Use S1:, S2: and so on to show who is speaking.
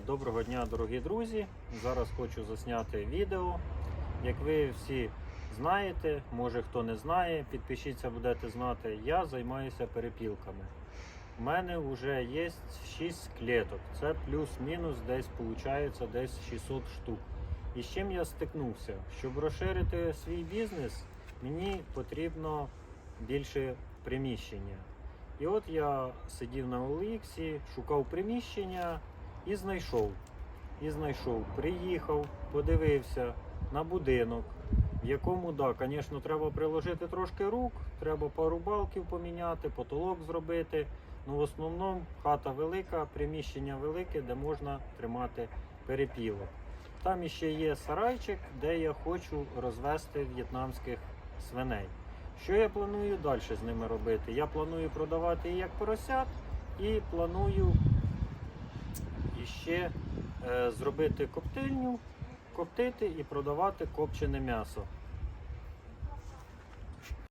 S1: Доброго дня, дорогі друзі! Зараз хочу засняти відео. Як ви всі знаєте, може хто не знає, підпишіться, будете знати, я займаюся перепілками. У мене вже є 6 клеток. Це плюс-мінус десь виходить десь 600 штук. І з чим я стикнувся? Щоб розширити свій бізнес, мені потрібно більше приміщення. І от я сидів на OLX, шукав приміщення і знайшов. І знайшов. Приїхав, подивився на будинок, в якому, да, звісно, треба приложити трошки рук, треба пару балків поміняти, потолок зробити. Ну, в основному хата велика, приміщення велике, де можна тримати перепілок. Там іще є сарайчик, де я хочу розвести в'єтнамських свиней. Що я планую далі з ними робити? Я планую продавати як поросят і планую ще е, зробити коптильню, коптити і продавати копчене м'ясо.